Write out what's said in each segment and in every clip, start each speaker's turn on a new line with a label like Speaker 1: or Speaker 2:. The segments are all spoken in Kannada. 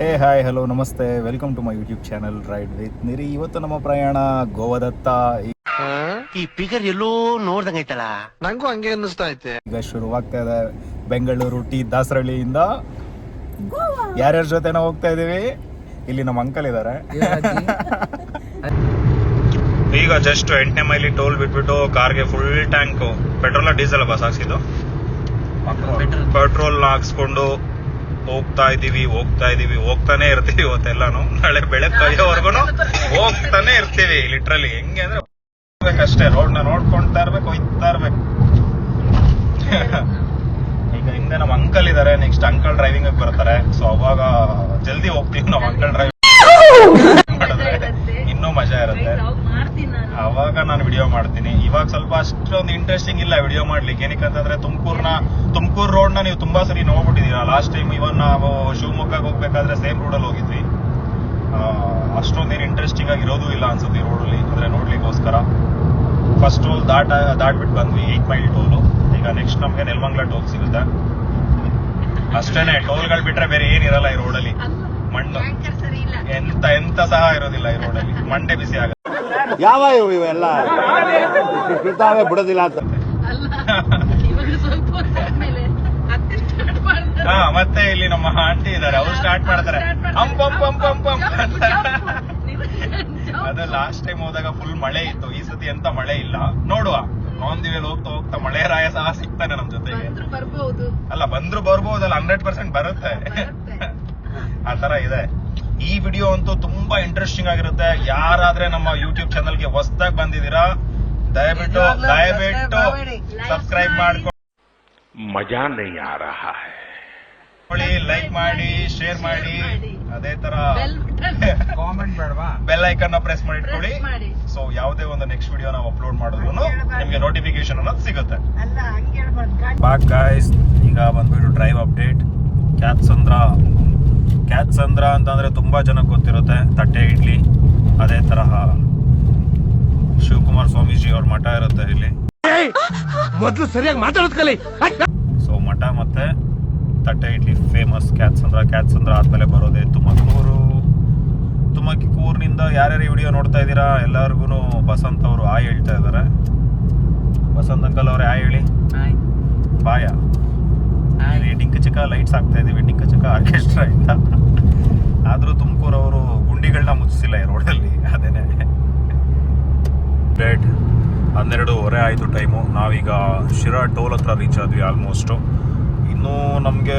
Speaker 1: ಹೇ ಹಾಯ್ ಹಲೋ ನಮಸ್ತೆ. Welcome to my YouTube channel ride with Niri ಇವತ್ತು ನಮ್ಮ ಪ್ರಯಾಣ ಗೋವಾದತ್ತ.
Speaker 2: ಈ ಫಿಗರ್ ಎಲ್ಲೋ ನೋಡ್ದಂಗೈತಲ್ಲ
Speaker 3: ನಂಗೂ ಹಂಗೆ ಅನ್ನಿಸ್ತಾ ಐತೆ.
Speaker 1: ಈಗ ಶುರುವಾಗ್ತಾ ಇದೆ. ಬೆಂಗಳೂರು ಟಿ ದಾಸರಳ್ಳಿಯಿಂದ ಯಾರ್ಯಾರ ಜೊತೆ ನಾವು ಹೋಗ್ತಾ ಇದೀವಿ ಇಲ್ಲಿ ನಮ್ಮ ಅಂಕಲ್ ಇದ್ದಾರೆ ಈಗ ಜಸ್ಟ್ ಎಂಟನೇ ಮೈಲಿ ಟೋಲ್ ಬಿಟ್ಬಿಟ್ಟು ಕಾರ್ಗೆ ಫುಲ್ ಟ್ಯಾಂಕ್ ಪೆಟ್ರೋಲ್ ಡೀಸೆಲ್ ಬಸ್ ಹಾಕ್ಸಿದ್ದು? ಪೆಟ್ರೋಲ್ ಹಾಕ್ಸ್ಕೊಂಡು ಹೋಗ್ತಾ ಇದೀವಿ ಹೋಗ್ತಾ ಇದೀವಿ, ಹೋಗ್ತಾನೆ ಇರ್ತೀವಿ ಇವತ್ತೆಲ್ಲಾನು. ನಾಳೆ ಬೆಳಗ್ಗೆವರೆಗೂ ಹೋಗ್ತಾನೆ ಇರ್ತೀವಿ ಲಿಟ್ರಲಿ ಹೆಂಗೆ ಅಂದ್ರೆ ಅಷ್ಟೇ ರೋಡ್ನ ನೋಡ್ಕೊಂತಾ ಇರ್ಬೇಕು, ಹೋಯ್ತಾ ಇರ್ಬೇಕು. ಈಗ ಹಿಂದೆ ನಮ್ಮ ಅಂಕಲ್ ಇದಾರೆ ನೆಕ್ಸ್ಟ್ ಅಂಕಲ್ ಡ್ರೈವಿಂಗ್ ಬರ್ತಾರೆ. ಸೊ ಅವಾಗ ಜಲ್ದಿ ಹೋಗ್ತೀವಿ ನಾವು ಅಂಕಲ್ ಡ್ರೈವಿಂಗ್ ಮಜಾ ಇರುತ್ತೆ. ಅವಾಗ ನಾನು. ವಿಡಿಯೋ ಮಾಡ್ತೀನಿ. ಇವಾಗ ಸ್ವಲ್ಪ ಅಷ್ಟೊಂದು ಇಂಟ್ರೆಸ್ಟಿಂಗ್ ಇಲ್ಲ ವಿಡಿಯೋ ಮಾಡ್ಲಿಕ್ಕೆ. ಏನಕ್ಕಂತಂದ್ರೆ ತುಮಕೂರ್ನ ತುಮಕೂರು ರೋಡ್ನ ನೀವು ತುಂಬಾ ಸರಿ ನೋಡ್ಬಿಟ್ಟಿದೀರಾ ಲಾಸ್ಟ್ ಟೈಮ್ ಇವನ್ ನಾವು ಶಿವಮೊಗ್ಗಕ್ಕೆ ಹೋಗ್ಬೇಕಾದ್ರೆ ಸೇಮ್ ರೋಡಲ್ಲಿ ಹೋಗಿದ್ವಿ. ಅಷ್ಟೊಂದೇನು ಇಂಟ್ರೆಸ್ಟಿಂಗ್ ಆಗಿ ಇರೋದು ಇಲ್ಲ ಅನ್ಸುತ್ತೆ ಈ ರೋಡಲ್ಲಿ ಅಂದ್ರೆ ನೋಡ್ಲಿಕ್ಕೋಸ್ಕರ. ಫಸ್ಟ್ ಟೋಲ್ ದಾಟ ದಾಟ್ಬಿಟ್ಟು ಬಂದ್ವಿ. ಏಟ್ ಮೈಲ್ ಟೋಲು ಈಗ ನೆಕ್ಸ್ಟ್ ನಮ್ಗೆ ನೆಲಮಂಗ್ಲ ಟೋಲ್ ಸಿಗುತ್ತೆ. ಅಷ್ಟೇನೆ ಟೋಲ್ಗಳು ಬಿಟ್ರೆ ಬೇರೆ ಏನಿರಲ್ಲ ಈ ರೋಡಲ್ಲಿ ಮಣ್ಣು. ಎಂತ ಎಂತ ಸಹ ಇರೋದಿಲ್ಲ ಈ ರೋಡಲ್ಲಿ ಮಂಡೆ ಬಿಸಿ ಆಗ
Speaker 4: ಯಾವ ಇವು ಇವೆಲ್ಲ? ಬಿಡ್ತಾವೆ ಬಿಡೋದಿಲ್ಲ ಅಂತ.
Speaker 1: ಹಾ ಮತ್ತೆ ಇಲ್ಲಿ ನಮ್ಮ ಆಂಟಿ ಇದಾರೆ ಅವ್ರು ಸ್ಟಾರ್ಟ್ ಮಾಡ್ತಾರೆ. ಹಂಕೊಂ ಪಂ ಪಂ ಪಂ ಅಂತ. ಅದು ಲಾಸ್ಟ್ ಟೈಮ್ ಹೋದಾಗ ಫುಲ್ ಮಳೆ ಇತ್ತು. ಈ ಸತಿ ಎಂತ ಮಳೆ ಇಲ್ಲ. ನೋಡುವ. ಆನ್ ದಿ ವೇಲ್ ಹೋಗ್ತಾ ಹೋಗ್ತಾ ಮಳೆ ರಾಯ ಸಹ ಸಿಗ್ತಾನೆ ನಮ್ ಜೊತೆಗೆ. ಅಲ್ಲ ಬಂದ್ರು ಬರ್ಬೋದಲ್ಲ. ಹಂಡ್ರೆಡ್ ಪರ್ಸೆಂಟ್ ಬರುತ್ತೆ. ಆ ತರ ಇದೆ. ಈ ವಿಡಿಯೋ ಅಂತೂ ತುಂಬಾ ಇಂಟ್ರೆಸ್ಟಿಂಗ್ ಆಗಿರುತ್ತೆ. ಯಾರಾದ್ರೆ ನಮ್ಮ ಯೂಟ್ಯೂಬ್ ಚಾನಲ್ಗೆ ಹೊಸದಾಗಿ ಬಂದಿದ್ದೀರಾ ದಯವಿಟ್ಟು ದಯವಿಟ್ಟು ಸಬ್ಸ್ಕ್ರೈಬ್ ಮಾಡ್ಕೊಳ್ಳಿ
Speaker 2: ಮಜಾ ನೈ ಆ ರಹಾ
Speaker 1: ಲೈಕ್ ಮಾಡಿ ಶೇರ್ ಮಾಡಿ. ಅದೇ ತರ
Speaker 3: ಕಾಮೆಂಟ್ ಬೇಡವಾ?
Speaker 1: ಬೆಲ್ ಐಕನ್ ಪ್ರೆಸ್ ಮಾಡಿ ಇಟ್ಕೊಳ್ಳಿ ಸೊ ಯಾವುದೇ ಒಂದು ನೆಕ್ಸ್ಟ್ ವಿಡಿಯೋ ನಾವು ಅಪ್ಲೋಡ್ ಮಾಡಿದ್ರು ನಿಮ್ಗೆ ನೋಟಿಫಿಕೇಶನ್ ಅನ್ನೋದು ಸಿಗುತ್ತೆ.
Speaker 5: ಅಲ್ಲ ಹಂಗೆ ಹೇಳ್ಬಾರ್ದು.
Speaker 1: ಬಾಕ್ ಗಾಯ್ಸ್ ಈಗ ಬಂದ್ಬಿಟ್ಟು ಡ್ರೈವ್ ಅಪ್ಡೇಟ್ ಕ್ಯಾತ್ಸಂದ್ರ ಕ್ಯಾತ್ಸಂದ್ರ ಅಂತಂದ್ರೆ ತುಂಬಾ ಜನಕ್ಕೆ ಗೊತ್ತಿರುತ್ತೆ ತಟ್ಟೆ ಇಡ್ಲಿ ಅದೇ ತರಹ ಶಿವಕುಮಾರ್ ಸ್ವಾಮೀಜಿ ಅವ್ರ ಮಠ ಇರುತ್ತೆ ಇಲ್ಲಿ.
Speaker 3: ಮೊದಲು ಸರಿಯಾಗಿ ಮಾತಾಡೋದ್ ಕಲಿ.
Speaker 1: ಸೊ ಮಠ ಮತ್ತೆ ತಟ್ಟೆ ಇಡ್ಲಿ ಫೇಮಸ್ ಕ್ಯಾತ್ಸಂದ್ರ. ಕ್ಯಾತ್ಸಂದ್ರ ಆದ್ಮೇಲೆ ಬರೋದೇ ತುಮಕೂರು. ತುಮಕೂರಿನಿಂದ ಯಾರ್ಯಾರು ವಿಡಿಯೋ ನೋಡ್ತಾ ಇದ್ದೀರಾ? ಎಲ್ಲರಿಗೂ ಬಸಂತ್ ಅವರು ಆಯ್ ಹೇಳ್ತಾ ಇದ್ದಾರೆ. ಬಸಂತ್ ಅಂಕಲ್ ಅವ್ರೆ ಆಯ್ ಹೇಳಿ. ಬಾಯ? ಇಲ್ಲಿ ಡಿಂಕ ಚಿಕ್ಕ ಲೈಟ್ಸ್ ಆಗ್ತಾ ಇದ್ದೀವಿ. ಡಿಂಕ ಚಿಕ್ಕ ಆರ್ಕೆಸ್ಟ್ರಾ ಇಂದ ಆದರೂ ತುಮಕೂರು ಅವರು ಗುಂಡಿಗಳನ್ನ ಮುಚ್ಚಿಸಿಲ್ಲ ಈ ರೋಡಲ್ಲಿ ಅದೇನೆ. ಡೇಟ್ ಹನ್ನೆರಡೂವರೆ ಆಯಿತು ಟೈಮು ನಾವೀಗ ಶಿರಾ ಟೋಲ್ ಹತ್ರ ರೀಚ್ ಆದ್ವಿ ಆಲ್ಮೋಸ್ಟು ಇನ್ನೂ ನಮಗೆ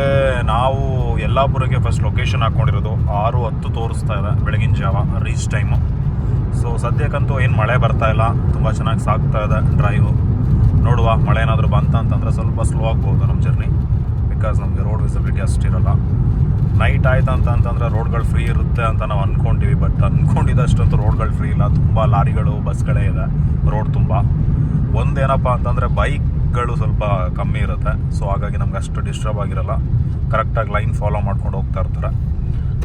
Speaker 1: ನಾವು ಯಲ್ಲಾಪುರಕ್ಕೆ ಫಸ್ಟ್ ಲೊಕೇಶನ್ ಹಾಕ್ಕೊಂಡಿರೋದು ಆರು ಹತ್ತು ತೋರಿಸ್ತಾ ಇದೆ ಬೆಳಗಿನ ಜಾವ ರೀಚ್ ಟೈಮು ಸೊ ಸದ್ಯಕ್ಕಂತೂ ಏನು ಮಳೆ ಬರ್ತಾ ಇಲ್ಲ. ತುಂಬ ಚೆನ್ನಾಗಿ ಸಾಕ್ತಾ ಇದೆ ಡ್ರೈವು ನೋಡುವ ಮಳೆ ಏನಾದರೂ ಬಂತ ಅಂತಂದರೆ ಸ್ವಲ್ಪ ಸ್ಲೋ ಆಗ್ಬೋದು ನಮ್ಮ ಜರ್ನಿ ಬಿಕಾಸ್ ನಮಗೆ ರೋಡ್ ವಿಸಿಬಿಲಿಟಿ ಅಷ್ಟಿರಲ್ಲ ನೈಟ್ ಆಯ್ತು ಅಂತ ಅಂತಂದರೆ ರೋಡ್ಗಳು ಫ್ರೀ ಇರುತ್ತೆ ಅಂತ ನಾವು ಅಂದ್ಕೊಂಡಿವಿ ಬಟ್ ಅಂದ್ಕೊಂಡಿದ್ದಷ್ಟಂತೂ ರೋಡ್ಗಳು ಫ್ರೀ ಇಲ್ಲ. ತುಂಬ ಲಾರಿಗಳು ಬಸ್ಗಳೇ ಇದೆ ರೋಡ್ ತುಂಬ. ಒಂದೇನಪ್ಪ ಅಂತಂದರೆ ಬೈಕ್ಗಳು ಸ್ವಲ್ಪ ಕಮ್ಮಿ ಇರುತ್ತೆ ಸೊ ಹಾಗಾಗಿ ನಮ್ಗೆ ಅಷ್ಟು ಡಿಸ್ಟರ್ಬ್ ಆಗಿರಲ್ಲ. ಕರೆಕ್ಟಾಗಿ ಲೈನ್ ಫಾಲೋ ಮಾಡ್ಕೊಂಡು ಹೋಗ್ತಾ ಇರ್ತಾರೆ.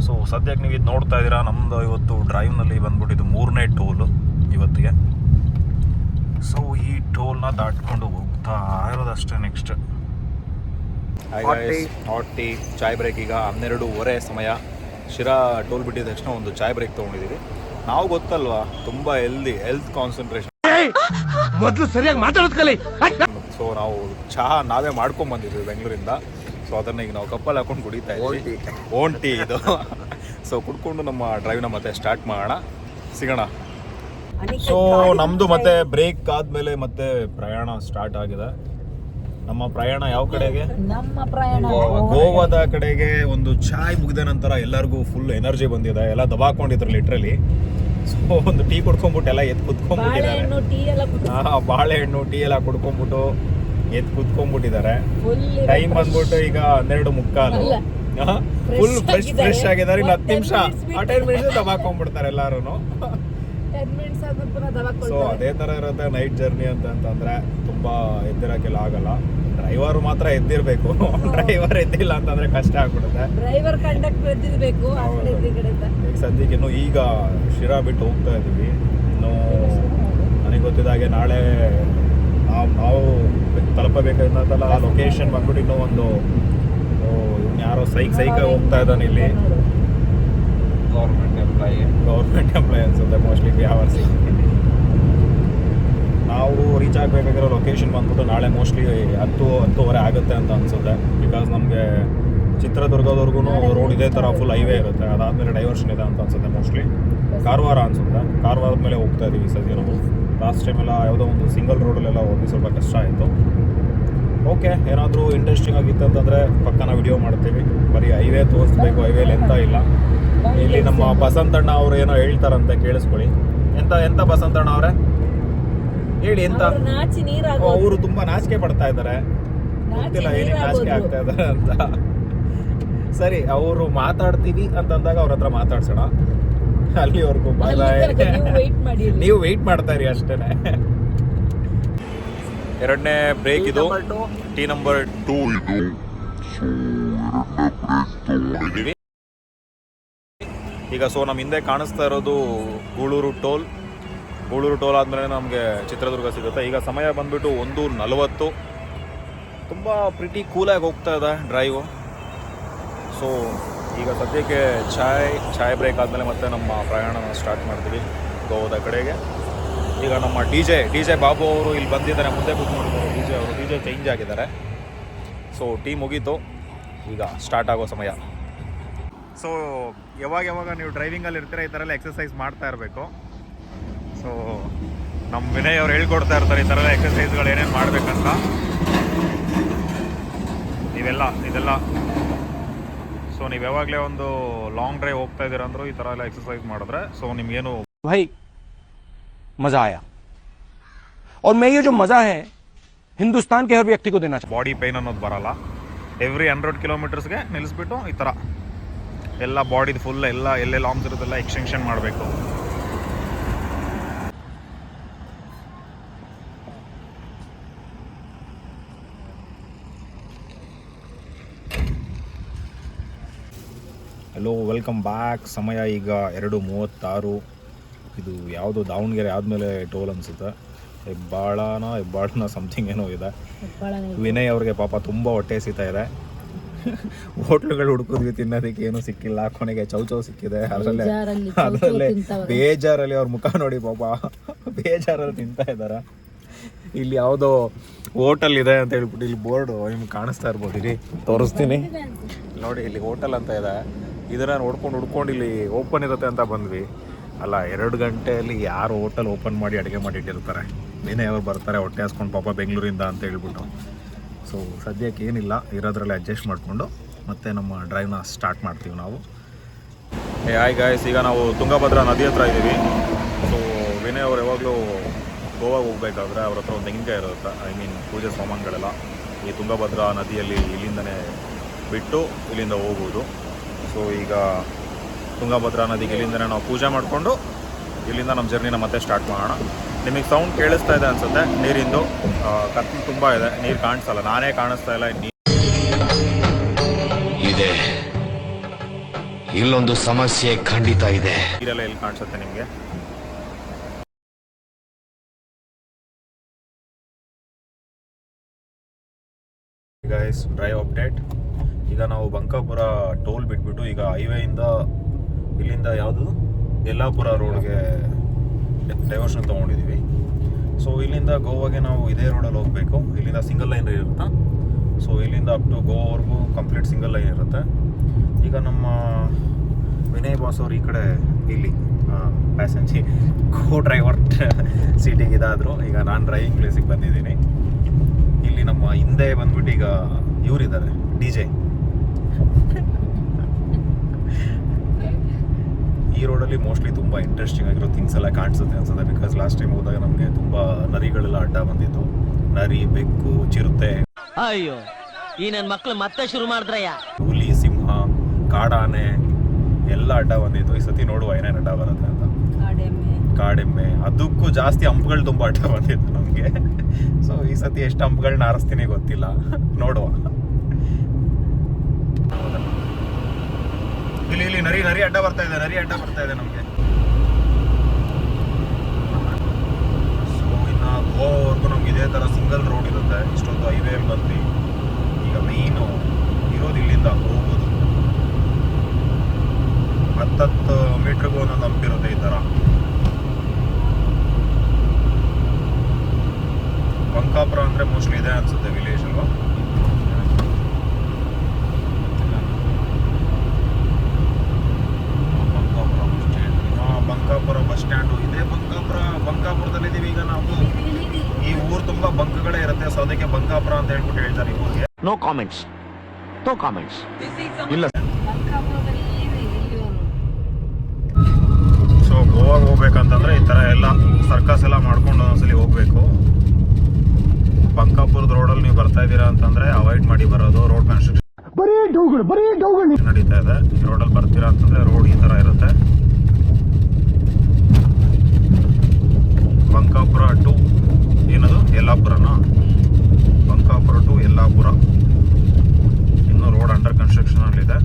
Speaker 1: ಸೊ ಸದ್ಯಕ್ಕೆ ನೀವು ಇದು ನೋಡ್ತಾ ಇದ್ದೀರಾ ನಮ್ಮದು ಇವತ್ತು ಡ್ರೈವ್ನಲ್ಲಿ ಬಂದ್ಬಿಟ್ಟಿದ್ದು ಮೂರನೇ ಟೋಲು ಇವತ್ತಿಗೆ. ಸೊ ಈ ಟೋಲ್ನ ದಾಟ್ಕೊಂಡು ಹೋಗ್ತಾ ಇರೋದಷ್ಟೇ next hot tea chai break ಈಗ ಹನ್ನೆರಡೂವರೆ ಸಮಯ. ಶಿರಾ ಟೋಲ್ ಬಿಟ್ಟಿದ ತಕ್ಷಣ ಒಂದು ಚಾಯ್ ಬ್ರೇಕ್ ತೊಗೊಂಡಿದ್ದೀವಿ ನಾವು ಗೊತ್ತಲ್ವಾ ತುಂಬ ಹೆಲ್ದಿ ಹೆಲ್ತ್ ಕಾನ್ಸಂಟ್ರೇಷನ್
Speaker 3: ಮೊದಲು ಸರಿಯಾಗಿ ಮಾತಾಡೋದು ಕಲಿ
Speaker 1: ಸೊ ನಾವು ಚಹಾ ನಾವೇ ಮಾಡ್ಕೊಂಡ್ ಬಂದಿದ್ವಿ ಬೆಂಗಳೂರಿಂದ. ಸೊ ಅದನ್ನ ಈಗ ನಾವು ಕಪ್ಪಲ್ಲಿ ಹಾಕೊಂಡು ಕುಡಿತಾ ಇದ್ವಿ. ಓನ್ ಟೀ ಇದು. ಸೊ ಕುಡ್ಕೊಂಡು ನಮ್ಮ ಡ್ರೈವ್ನ ಮತ್ತೆ ಸ್ಟಾರ್ಟ್ ಮಾಡೋಣ. ಸಿಗೋಣ. ಸೊ ನಮ್ದು ಮತ್ತೆ ಬ್ರೇಕ್ ಆದ್ಮೇಲೆ ಮತ್ತೆ ಪ್ರಯಾಣ ಸ್ಟಾರ್ಟ್ ಆಗಿದೆ. ನಮ್ಮ ಪ್ರಯಾಣ ಯಾವ ಕಡೆಗೆ?
Speaker 5: ನಮ್ಮ ಪ್ರಯಾಣ
Speaker 1: ಗೋವಾದ ಕಡೆಗೆ ಒಂದು ಚಾಯ್ ಮುಗಿದ ನಂತರ ಎಲ್ಲರಿಗೂ ಫುಲ್ ಎನರ್ಜಿ ಬಂದಿದೆ. ಎಲ್ಲ ದಬಾಕೊಂಡಿದ್ರು ಲಿಟ್ರಲಿ ಸೊ ಒಂದು ಟೀ ಕುಡ್ಕೊಂಡ್ಬಿಟ್ಟು ಎಲ್ಲ ಎದ್ದು ಕುತ್ಕೊಂಡ್ಬಿಟ್ಟಿದ್ದಾರೆ.
Speaker 5: ಬಾಳೆಹಣ್ಣು ಟೀ ಎಲ್ಲ
Speaker 1: ಕುಡ್ಕೊಂಡ್ಬಿಟ್ಟು ಎದ್ದು ಕುತ್ಕೊಂಡ್ಬಿಟ್ಟಿದ್ದಾರೆ. ಟೈಮ್ ಬಂದ್ಬಿಟ್ಟು ಈಗ ಹನ್ನೆರಡು ಮುಕ್ಕಾಲು. Full fresh. ಫ್ರೆಶ್ ಆಗಿದ್ದಾರೆ. ಇನ್ನು ಹತ್ತು ನಿಮಿಷ.
Speaker 5: 10 minutes
Speaker 1: ಆ ಟೈಮ್ ದಬಾಕೊಂಡ್ಬಿಡ್ತಾರೆ ಎಲ್ಲಾರು ಸೊ ಅದೇ ತರ ಇರುತ್ತೆ ನೈಟ್ ಜರ್ನಿ ಅಂತ ಅಂತಂದ್ರೆ ತುಂಬಾ ಎದ್ದಿರಕ್ಕೆಲ್ಲ ಆಗಲ್ಲ. ಡ್ರೈವರ್ ಮಾತ್ರ ಎದ್ದಿರ್ಬೇಕು. ಡ್ರೈವರ್ ಎದ್ದಿಲ್ಲ ಅಂತಂದ್ರೆ ಕಷ್ಟ ಆಗ್ಬಿಡುತ್ತೆ.
Speaker 5: ಡ್ರೈವರ್ ಕಂಡಕ್ಟರ್ ಎದ್ದಿರ್ಬೇಕು ಆ ಕಡೆ ಈ ಕಡೆ ಅಂತ
Speaker 1: ಈಗ ಸದ್ಯಕ್ಕೆ ಇನ್ನು ಈಗ ಶಿರಾ ಬಿಟ್ಟು ಹೋಗ್ತಾ ಇದೀವಿ. ಇನ್ನು ನನಗೆ ಗೊತ್ತಿದ್ದ ಹಾಗೆ ನಾಳೆ ನಾವು ನಾವು ತಲುಪಬೇಕಾದಂತಲ್ಲ ಆ ಲೊಕೇಶನ್ ಬಂದ್ಬಿಟ್ಟು ಇನ್ನೂ ಒಂದು ಯಾರೋ ಸೈಕ್ ಸೈಕ್ ಹೋಗ್ತಾ ಇದ್ದಾನೆ ಇಲ್ಲಿ.
Speaker 3: ಗೌರ್ಮೆಂಟ್ ಎಂಪ್ಲಾಯಿ
Speaker 1: ಗೌರ್ಮೆಂಟ್ ಎಂಪ್ಲಾಯಿ ಅನ್ಸುತ್ತೆ ಮೋಸ್ಟ್ಲಿ ಯಾವರ್ಸಿ ನಾವು ರೀಚ್ ಆಗಬೇಕಾಗಿರೋ ಲೊಕೇಶನ್ ಬಂದ್ಬಿಟ್ಟು ನಾಳೆ ಮೋಸ್ಟ್ಲಿ ಹತ್ತು ಹತ್ತುವರೆ ಆಗುತ್ತೆ ಅಂತ ಅನ್ಸುತ್ತೆ. ಬಿಕಾಸ್ ನಮಗೆ ಚಿತ್ರದುರ್ಗದವರೆಗೂ ರೋಡ್ ಇದೇ ಥರ ಫುಲ್ ಹೈವೇ ಇರುತ್ತೆ. ಅದಾದಮೇಲೆ ಡೈವರ್ಷನ್ ಇದೆ ಅಂತ ಅನ್ಸುತ್ತೆ ಮೋಸ್ಟ್ಲಿ ಕಾರವಾರ ಅನ್ಸುತ್ತೆ. ಕಾರವಾರದ ಮೇಲೆ ಹೋಗ್ತಾ ಇದ್ದೀವಿ ಸರ್ ಸತಿ ನಾವು ಲಾಸ್ಟ್ ಟೈಮ್ ಎಲ್ಲ ಯಾವುದೋ ಒಂದು ಸಿಂಗಲ್ ರೋಡಲ್ಲೆಲ್ಲ ಹೋಗಿ ಸ್ವಲ್ಪ ಕಷ್ಟ ಆಯಿತು. ಓಕೆ ಏನಾದರೂ ಇಂಟ್ರೆಸ್ಟಿಂಗ್ ಆಗಿತ್ತು ಅಂತಂದರೆ ಪಕ್ಕನ ವಿಡಿಯೋ ಮಾಡ್ತೀವಿ. ಬರೀ ಹೈವೇ ತೋರಿಸ್ಬೇಕು. ಹೈವೇಲಿ ಎಂತ ಇಲ್ಲ. ಇಲ್ಲಿ ನಮ್ಮ ಬಸಂತಣ್ಣ ಅವರು ಏನೋ ಹೇಳ್ತಾರಂತೆ ಕೇಳಿಸ್ಕೊಳ್ಳಿ. ಎಂತ ಎಂತ ಬಸಂತಣ್ಣ ಅವರೇ? ಹೇಳಿ ಎಂತ?
Speaker 5: ನಾಚಿ ನೀರಾಗ
Speaker 1: ಅವರು ತುಂಬಾ ನಾಚಿಕೆ ಪಡ್ತಾ ಇದ್ದಾರೆ. ಗೊತ್ತಿಲ್ಲ ಏನೇ ನಾಚಿಕೆ ಆಗ್ತಾ ಇದ್ದಾರೆ ಅಂತ. ಸರಿ ಅವರು ಮಾತಾಡ್ತೀವಿ ಅಂತಂದಾಗ ಅವ್ರ ಹತ್ರ ಮಾತಾಡ್ಸೋಣ. ಅಲ್ಲಿವರೆಗೂ ಬಾಯ್ ಬಾಯ್
Speaker 5: ನೀವು ವೆಯ್ಟ್ ಮಾಡಿ.
Speaker 1: ನೀವು ವೆಯ್ಟ್ ಮಾಡ್ತಾ ಇರಿ ಅಷ್ಟೇನೆ. ಎರಡನೇ ಬ್ರೇಕ್ ಇದು. ಟಿ ನಂಬರ್ ಟೂ ಇದು. ಈಗ ಸೊ ನಮ್ಮ ಹಿಂದೆ ಕಾಣಿಸ್ತಾ ಇರೋದು ಗೂಳೂರು ಟೋಲ್. ಗೂಳೂರು ಟೋಲ್ ಆದಮೇಲೆ ನಮಗೆ ಚಿತ್ರದುರ್ಗ ಸಿಗುತ್ತೆ. ಈಗ ಸಮಯ ಬಂದ್ಬಿಟ್ಟು ಒಂದು ನಲವತ್ತು. ತುಂಬ ಪ್ರಿಟಿ ಕೂಲಾಗಿ ಹೋಗ್ತಾ ಇದೆ ಡ್ರೈವು ಸೊ ಈಗ ಸದ್ಯಕ್ಕೆ ಚಾಯ್ ಚಾಯ್ ಬ್ರೇಕ್ ಆದಮೇಲೆ ಮತ್ತೆ ನಮ್ಮ ಪ್ರಯಾಣನ ಸ್ಟಾರ್ಟ್ ಮಾಡ್ತೀವಿ ಗೋವಾದ ಕಡೆಗೆ. ಈಗ ನಮ್ಮ D J D J Babu ಅವರು ಇಲ್ಲಿ ಬಂದಿದ್ದಾರೆ. ಮುಂದೆ ಕೂತ್ಕೊಂಡಿದ್ದಾರೆ ಡಿ ಜೆ ಅವರು. ಡಿ ಜೆ ಚೇಂಜ್ ಆಗಿದ್ದಾರೆ. ಸೊ ಟೀ ಮುಗೀತು. ಈಗ ಸ್ಟಾರ್ಟ್ ಆಗೋ ಸಮಯ. ಸೊ ಯಾವಾಗ ಯಾವಾಗ ನೀವು ಡ್ರೈವಿಂಗಲ್ಲಿ ಇರ್ತೀರ ಈ ಥರ ಎಲ್ಲ ಎಕ್ಸಸೈಸ್ ಮಾಡ್ತಾ ಇರಬೇಕು. ಸೊ ನಮ್ಮ ವಿನಯ್ ಅವ್ರು ಹೇಳ್ಕೊಡ್ತಾ ಇರ್ತಾರೆ ಈ ಥರ ಎಲ್ಲ ಎಕ್ಸಸೈಸ್ಗಳು ಏನೇನು ಮಾಡಬೇಕಂತ. ಇವೆಲ್ಲ ಇದೆಲ್ಲ. ಸೊ ನೀವು ಯಾವಾಗಲೇ ಒಂದು ಲಾಂಗ್ ಡ್ರೈವ್ ಹೋಗ್ತಾ ಇದ್ದೀರ ಅಂದರೂ ಈ ಥರ ಎಲ್ಲ ಎಕ್ಸಸೈಸ್ ಮಾಡಿದ್ರೆ ಸೊ ನಿಮಗೇನು
Speaker 6: ಭೈ ಮಜಾ ಆಯಾ ಅವ್ರ ಮೇ ಜೊ ಮಜಾ ಹೇ ಹಿಂದೂಸ್ತಾನ್ ಕೆ ಹರ್ ವ್ಯಕ್ತಿಗೂ ದಿನ
Speaker 1: ಬಾಡಿ ಪೈನ್ ಅನ್ನೋದು ಬರಲ್ಲ. ಎವ್ರಿ ಹಂಡ್ರೆಡ್ ಕಿಲೋಮೀಟರ್ಸ್ಗೆ ನಿಲ್ಲಿಸ್ಬಿಟ್ಟು ಈ ಥರ. ಎಲ್ಲ ಬಾಡಿದು ಫುಲ್ ಎಲ್ಲ ಎಲ್ಲೆಲ್ಲಿ ಆಮ್ಸ್ ಇರುತ್ತಲ್ಲ ಎಕ್ಸ್ಟೆನ್ಷನ್ ಮಾಡಬೇಕು. ಹಲೋ ವೆಲ್ಕಮ್ ಬ್ಯಾಕ್ ಸಮಯ ಈಗ ಎರಡು ಮೂವತ್ತಾರು. ಇದು ಯಾವುದು ದಾವಣಗೆರೆ ಆದಮೇಲೆ ಟೋಲ್ ಅನಿಸುತ್ತೆ. ಹೆಬ್ಬಾಳನ ಹೆಬ್ಬಾಳನ ಸಮಥಿಂಗ್ ಏನೋ ಇದೆ. ವಿನಯ್ ಅವ್ರಿಗೆ ಪಾಪ ತುಂಬ ಹೊಟ್ಟೆ ಸೀತಾ ಇದೆ. ಹೋಟ್ಲುಗಳು ಹುಡುಕಿದ್ವಿ ತಿನ್ನೋದಕ್ಕೆ ಏನು ಸಿಕ್ಕಿಲ್ಲ ಕೊನೆಗೆ ಚೌ ಚೌ ಸಿಕ್ಕಿದೆ. ಅದರಲ್ಲೇ ಅದರಲ್ಲೇ ಬೇಜಾರಲ್ಲಿ ಅವ್ರ ಮುಖ ನೋಡಿ ಪಾಪ. ಬೇಜಾರಲ್ಲಿ ತಿಂತಾ ಇದ್ದಾರೆ ಇಲ್ಲಿ ಯಾವುದೋ ಹೋಟೆಲ್ ಇದೆ ಅಂತ ಹೇಳ್ಬಿಟ್ಟು ಇಲ್ಲಿ ಬೋರ್ಡ್ ನಿಮ್ಗೆ ಕಾಣಿಸ್ತಾ ಇರ್ಬೋದು. ಇಲ್ಲಿ ತೋರಿಸ್ತೀನಿ. ನೋಡಿ ಇಲ್ಲಿ ಹೋಟೆಲ್ ಅಂತ ಇದೆ. ಇದನ್ನ ನೋಡ್ಕೊಂಡು ಹುಡ್ಕೊಂಡು ಇಲ್ಲಿ ಓಪನ್ ಇರುತ್ತೆ ಅಂತ ಬಂದ್ವಿ. ಅಲ್ಲ ಎರಡು ಗಂಟೆಯಲ್ಲಿ ಯಾರು ಹೋಟೆಲ್ ಓಪನ್ ಮಾಡಿ ಅಡುಗೆ ಮಾಡಿ ಇಟ್ಟಿರ್ತಾರೆ. ನೀನೇ ಅವ್ರು ಬರ್ತಾರೆ ಹೊಟ್ಟೆ ಹಾಸ್ಕೊಂಡು ಪಾಪ ಬೆಂಗಳೂರಿಂದ ಅಂತ ಹೇಳ್ಬಿಟ್ಟು. ಸೊ ಸದ್ಯಕ್ಕೆ ಏನಿಲ್ಲ, ಇರೋದ್ರಲ್ಲಿ ಅಡ್ಜಸ್ಟ್ ಮಾಡಿಕೊಂಡು ಮತ್ತೆ ನಮ್ಮ ಡ್ರೈವ್ನ ಸ್ಟಾರ್ಟ್ ಮಾಡ್ತೀವಿ ನಾವು. ಏ ಹಾಯ್ ಗಾಯ್ಸ್ ಈಗ ನಾವು ತುಂಗಭದ್ರಾ ನದಿ ಹತ್ರ ಇದ್ದೀವಿ. ಸೊ ವಿನಯ್ ಅವ್ರು ಯಾವಾಗಲೂ ಗೋವಾಗ ಹೋಗ್ಬೇಕಾದ್ರೆ ಅವ್ರ ಹತ್ರ ಒಂದು ತೆಂಗಿನಕಾಯಿ ಇರುತ್ತೆ ಐ ಮೀನ್ ಪೂಜೆ ಸಾಮಾನುಗಳೆಲ್ಲ ಈ ತುಂಗಭದ್ರಾ ನದಿಯಲ್ಲಿ ಇಲ್ಲಿಂದನೇ ಬಿಟ್ಟು ಇಲ್ಲಿಂದ ಹೋಗುವುದು ಸೊ ಈಗ ತುಂಗಭದ್ರಾ ನದಿಗೆ ಇಲ್ಲಿಂದನೇ ನಾವು ಪೂಜೆ ಮಾಡಿಕೊಂಡು ಇಲ್ಲಿಂದ ನಮ್ಮ ಜರ್ನಿನ ಮತ್ತೆ ಸ್ಟಾರ್ಟ್ ಮಾಡೋಣ. ನಿಮಗೆ ಸೌಂಡ್ ಕೇಳಿಸ್ತಾ ಇದೆ ಅನ್ಸುತ್ತೆ. ನೀರಿಂದು ಕತ್ಲು ತುಂಬ ಇದೆ. ನೀರು ಕಾಣಿಸಲ್ಲ. ನಾನೇ ಕಾಣಿಸ್ತಾ ಇಲ್ಲ. ನೀರು
Speaker 7: ಇದೆ. ಇಲ್ಲೊಂದು ಸಮಸ್ಯೆ ಖಂಡಿತ ಇದೆ.
Speaker 1: ನೀರೆಲ್ಲ ಎಲ್ಲಿ ಕಾಣಿಸುತ್ತೆ ನಿಮಗೆ? ಗೈಸ್ ಡ್ರೈವ್ ಅಪ್ಡೇಟ್ ಈಗ ನಾವು ಬಂಕಾಪುರ ಟೋಲ್ ಬಿಟ್ಬಿಟ್ಟು ಈಗ ಹೈವೇಯಿಂದ ಇಲ್ಲಿಂದ ಯಾವುದು? ಯಲ್ಲಾಪುರ ರೋಡ್ಗೆ ಡೈವರ್ಷನ್ ತೊಗೊಂಡಿದ್ದೀವಿ ಸೊ ಇಲ್ಲಿಂದ ಗೋವಾಗೆ ನಾವು ಇದೇ ರೋಡಲ್ಲಿ ಹೋಗಬೇಕು. ಇಲ್ಲಿಂದ ಸಿಂಗಲ್ ಲೈನ್ ಇರುತ್ತೆ? ಸೊ ಇಲ್ಲಿಂದ ಅಪ್ ಟು ಗೋವಾವರೆಗೂ ಕಂಪ್ಲೀಟ್ ಸಿಂಗಲ್ ಲೈನ್ ಇರುತ್ತೆ. ಈಗ ನಮ್ಮ ವಿನಯ್ ಬಾಸ್ ಅವರು ಈ ಕಡೆ ಇಲ್ಲಿ ಪ್ಯಾಸೆಂಜಿ ಕೋ ಡ್ರೈವರ್ ಸೀಟಿಗೆ ಇದಾದರು ಈಗ ನಾನು ಡ್ರೈವಿಂಗ್ ಪ್ಲೇಸಿಗೆ ಬಂದಿದ್ದೀನಿ. ಇಲ್ಲಿ ನಮ್ಮ ಹಿಂದೆ ಬಂದ್ಬಿಟ್ಟು ಈಗ ಇವರಿದ್ದಾರೆ ಡಿ ಜೆ ಈ ರೋಡಲ್ಲಿ ಮೋಸ್ಟ್ಲಿ ತುಂಬ ಇಂಟ್ರೆಸ್ಟಿಂಗ್ ಆಗಿರೋ ಥಿಂಗ್ಸ್ ಎಲ್ಲ ಕಾಣಿಸುತ್ತೆ ಅನ್ಸುತ್ತೆ ಬಿಕಾಸ್ ಲಾಸ್ಟ್ ಟೈಮ್ ಹೋದಾಗ ನಮಗೆ ತುಂಬ ನರಿಗಳೆಲ್ಲ ಅಡ್ಡ ಬಂದಿತ್ತು. ನರಿ ಬೆಕ್ಕು ಚಿರತೆ.
Speaker 8: ಅಯ್ಯೋ ಈ ನನ್ನ ಮಕ್ಕಳು ಮತ್ತೆ ಶುರು ಮಾಡಿದ್ರಯ್ಯ.
Speaker 1: ಹುಲಿ ಸಿಂಹ ಕಾಡಾನೆ ಎಲ್ಲ ಅಡ್ಡ ಬಂದಿತ್ತು. ಈ ಸತಿ ನೋಡುವ ಏನೇನು ಅಡ್ಡ ಬರುತ್ತೆ ಅಂತ.
Speaker 5: ಕಾಡೆಮ್ಮೆ.
Speaker 1: ಕಾಡೆಮ್ಮೆ. ಅದಕ್ಕೂ ಜಾಸ್ತಿ ಹಂಪ್ಗಳು ತುಂಬ ಅಡ್ಡ ಬಂದಿತ್ತು ನಮಗೆ. ಸೊ ಈ ಸತಿ ಎಷ್ಟು ಹಂಪ್ಗಳನ್ನ ಆರಿಸ್ತೀನಿ ಗೊತ್ತಿಲ್ಲ. ನೋಡುವ. ಇಲ್ಲಿ ಇಲ್ಲಿ ನರಿ ನರಿ ಅಡ್ಡ ಬರ್ತಾ ಇದೆ, ನರಿ ಅಡ್ಡ ಬರ್ತಾ ಇದೆ ನಮಗೆ. ಸೊ ಇನ್ನು ಗೋವಾವರೆಗೂ ನಮ್ಗೆ ಇದೇ ಥರ ಸಿಂಗಲ್ ರೋಡ್ ಇರುತ್ತೆ, ಇಷ್ಟೊಂದು ಹೈವೇಲಿ ಬಂದ್ವಿ ಈಗ ಮೈನು ಇರೋದು ಇಲ್ಲಿಂದ ಹೋಗೋದು. ಹತ್ತತ್ತು ಮೀಟ್ರಿಗೂ ಒಂದೊಂದು ಹಂಪಿರುತ್ತೆ ಈ ಥರ ಬಂಕಾಪುರ ಅಂದರೆ ಮೋಸ್ಟ್ಲಿ ಇದೆ ಅನ್ಸುತ್ತೆ ವಿಲೇಜ್ ಅಲ್ವಾ ಹಾಂ ಬಂಕಾಪುರ ಬಸ್ ಸ್ಟ್ಯಾಂಡು ಇದೇ ಬಂಕಾಪುರ ಬಂಕಾಪುರದಲ್ಲಿದ್ದೀವಿ ಈಗ ನಾವು ಈ ಊರು ತುಂಬ ಬಂಕ್ಗಳೇ ಇರುತ್ತೆ ಸೊ ಅದಕ್ಕೆ ಬಂಕಾಪುರ ಅಂತ ಹೇಳ್ಬಿಟ್ಟು ಹೇಳ್ತಾರೆ ಈ ಊರಿಗೆ
Speaker 2: ನೋ ಕಾಮೆಂಟ್ಸ್ ನೋ ಕಾಮೆಂಟ್ಸ್
Speaker 1: ಇಲ್ಲ. ಸೊ ಗೋವಾಗ ಹೋಗ್ಬೇಕಂತಂದ್ರೆ ಈ ಥರ ಎಲ್ಲ ಸರ್ಕಸ್ ಎಲ್ಲ ಮಾಡ್ಕೊಂಡು ಒಂದೊಂದ್ಸಲಿ ಹೋಗ್ಬೇಕು. ಬಂಕಾಪುರದ ರೋಡಲ್ಲಿ ನೀವು ಬರ್ತಾ ಇದ್ದೀರಾ ಅಂತಂದ್ರೆ ಅವಾಯ್ಡ್ ಮಾಡಿ ಬರೋದು ರೋಡ್ ಕನ್ಸ್ಟ್ರಕ್ಷನ್ ಬರೀ ಬರೀ ನಡೀತಾ ಇದೆ. ರೋಡಲ್ಲಿ ಬರ್ತೀರಾ ಅಂತಂದ್ರೆ ರೋಡ್ ಈ ತರ ಇರುತ್ತೆ. ಬಂಕಾಪುರ ಟು ಏನದು? ಯಲ್ಲಾಪುರನಾ? ಬಂಕಾಪುರ ಟು ಯಲ್ಲಾಪುರ. ಇನ್ನು ರೋಡ್ ಅಂಡರ್ ಕನ್ಸ್ಟ್ರಕ್ಷನ್ ಅಲ್ಲಿದೆ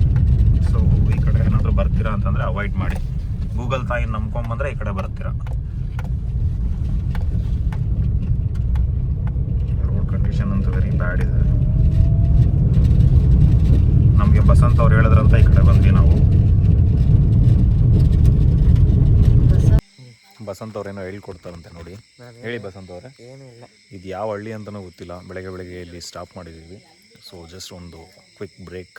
Speaker 1: ಸೊ ಈ ಕಡೆ ಏನಾದರೂ ಬರ್ತೀರಾ ಅಂತಂದ್ರೆ ಅವಾಯ್ಡ್ ಮಾಡಿ. ಗೂಗಲ್ ತಾಯಿ ನಂಬ್ಕೊಂಬಂದರೆ ಈ ಕಡೆ ಬರ್ತೀರಾ ರೋಡ್ ಕಂಡೀಷನ್ ಅಂತೂ ವೆರಿ ಬ್ಯಾಡ್ ಇದೆ ನಮಗೆ ಬಸಂತ್ ಅವ್ರು ಹೇಳಿದ್ರಂತ ಈ ಕಡೆ ಬಂದ್ವಿ ನಾವು ಬಸಂತ್ ಅವ್ರೇನೋ ಹೇಳ್ಕೊಡ್ತಾರಂತೆ ನೋಡಿ. ಹೇಳಿ ಬಸಂತ ಅವರೇ. ಇದು ಯಾವ ಹಳ್ಳಿ ಅಂತಲೂ ಗೊತ್ತಿಲ್ಲ. ಬೆಳಗ್ಗೆ ಬೆಳಗ್ಗೆ ಇಲ್ಲಿ ಸ್ಟಾಪ್ ಮಾಡಿದ್ದೀವಿ. ಸೊ ಜಸ್ಟ್ ಒಂದು ಕ್ವಿಕ್ ಬ್ರೇಕ್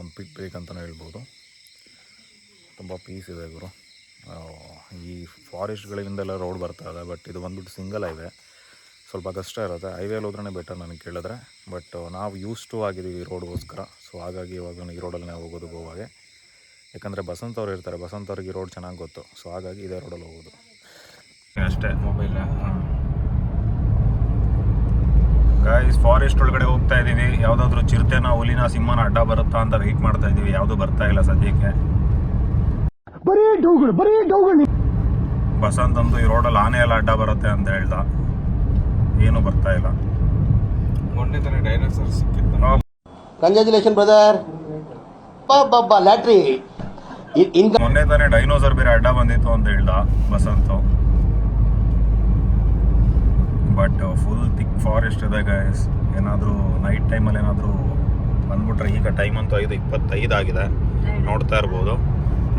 Speaker 1: ಒಂದು ಕ್ವಿಕ್ ಬ್ರೇಕ್ ಅಂತಲೇ ಹೇಳ್ಬೋದು. ತುಂಬ ಪೀಸ್ ಇದೆ ಗುರು. ಈ ಫಾರೆಸ್ಟ್ಗಳಿಂದೆಲ್ಲ ರೋಡ್ ಬರ್ತಾ ಇದೆ ಬಟ್ ಇದು ಬಂದ್ಬಿಟ್ಟು ಸಿಂಗಲ್ ಹೈವೇ ಸ್ವಲ್ಪ ಕಷ್ಟ ಇರುತ್ತೆ. ಹೈವೇಲಿ ಹೋದ್ರೇ ಬೆಟರ್ ನನಗೆ ಕೇಳಿದ್ರೆ. ಬಟ್ ನಾವು ಯೂಸ್ ಟು ಆಗಿದ್ದೀವಿ ಈ ರೋಡ್ಗೋಸ್ಕರ ಸೊ ಹಾಗಾಗಿ ಇವಾಗ ಈ ರೋಡಲ್ಲಿ ನಾವು ಹೋಗೋದು ಗೋವಾಗೆ. ಯಾಕಂದರೆ ಬಸಂತ್ ಅವ್ರು ಇರ್ತಾರೆ ಬಸಂತ್ ಅವ್ರಿಗೆ ರೋಡ್ ಚೆನ್ನಾಗಿ ಗೊತ್ತು. ಸೊ ಹಾಗಾಗಿ ಇದೇ ರೋಡಲ್ಲಿ ಹೋಗೋದು. ಅಷ್ಟೇ. ಮೊಬೈಲ್ ಗಾಯ್ಸ್ ಫಾರೆಸ್ಟ್ ಒಳಗಡೆ ಹೋಗ್ತಾ ಇದ್ದೀವಿ ಯಾವುದಾದ್ರೂ ಚಿರತೆನ ಹುಲಿನ ಸಿಂಹನ ಅಡ್ಡ ಬರುತ್ತಾ ಅಂತ ವೆಯ್ಟ್ ಮಾಡ್ತಾ ಇದ್ದೀವಿ ಯಾವುದು ಬರ್ತಾ ಇಲ್ಲ ಸದ್ಯಕ್ಕೆ. ಬಸಂತ್ ಅಂತೂ ಈ ರೋಡಲ್ಲಿ ಆನೆ ಎಲ್ಲ ಅಡ್ಡ ಬರುತ್ತೆ ಅಂತ ಹೇಳ್ದ. ಏನು ಬರ್ತಾ ಇಲ್ಲ.
Speaker 3: ಮೊನ್ನೆ ತಾನೇ ಡೈನೋಸರ್ ಸಿಕ್ಕಿತ್ತು.
Speaker 4: ಕಂಗ್ರ್ಯಾಚುಲೇಷನ್ ಬ್ರದರ್ ಬಾಬಾ ಲ್ಯಾಟ್ರಿ
Speaker 1: ಮೊನ್ನೆ ತಾನೇ ಡೈನೋಸರ್ ಬೇರೆ ಅಡ್ಡ ಬಂದಿತ್ತು ಅಂತ ಹೇಳ್ದ Basant. But full thick forest ಇದೆ ಗೈಸ್ ಏನಾದರೂ ನೈಟ್ ಟೈಮಲ್ಲಿ ಏನಾದರೂ ಬಂದ್ಬಿಟ್ರೆ ಈಗ ಟೈಮ್ ಅಂತೂ ಐದು ಇಪ್ಪತ್ತೈದು ಆಗಿದೆ. ನೋಡ್ತಾ ಇರ್ಬೋದು.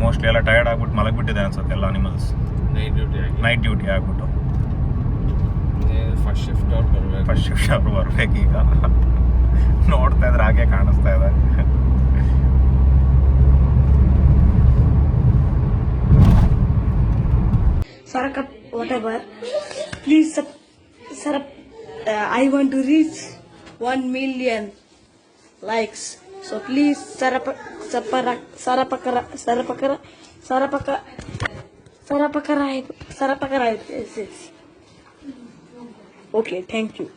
Speaker 1: ಮೋಸ್ಟ್ಲಿ ಎಲ್ಲ ಟಯರ್ಡ್ ಆಗ್ಬಿಟ್ಟು ಮಲಗಿಬಿಟ್ಟಿದೆ ಅನ್ಸುತ್ತೆ ಎಲ್ಲ ಅನಿಮಲ್ಸ್
Speaker 3: ನೈಟ್ ಡ್ಯೂಟಿ ಆಗಿ.
Speaker 1: ನೈಟ್ ಡ್ಯೂಟಿ ಆಗ್ಬಿಟ್ಟು.
Speaker 3: ಫಸ್ಟ್ ಶಿಫ್ಟ್ ಅವ್ರು ಬರ್ಬೇಕು.
Speaker 1: ಫಸ್ಟ್ ಶಿಫ್ಟ್ ಅವ್ರು ಈಗ ನೋಡ್ತಾ ಇದ್ರೆ ಹಾಗೆ ಕಾಣಿಸ್ತಾ ಇದೆ.
Speaker 9: Whatever. Please, sub, Sarap, uh, I want to reach 1 million likes. So please, Sarapa, Sarapakara, Sarapakara, Sarapaka, Sarapakara, Sarapakara. Yes, yes. Okay, thank you.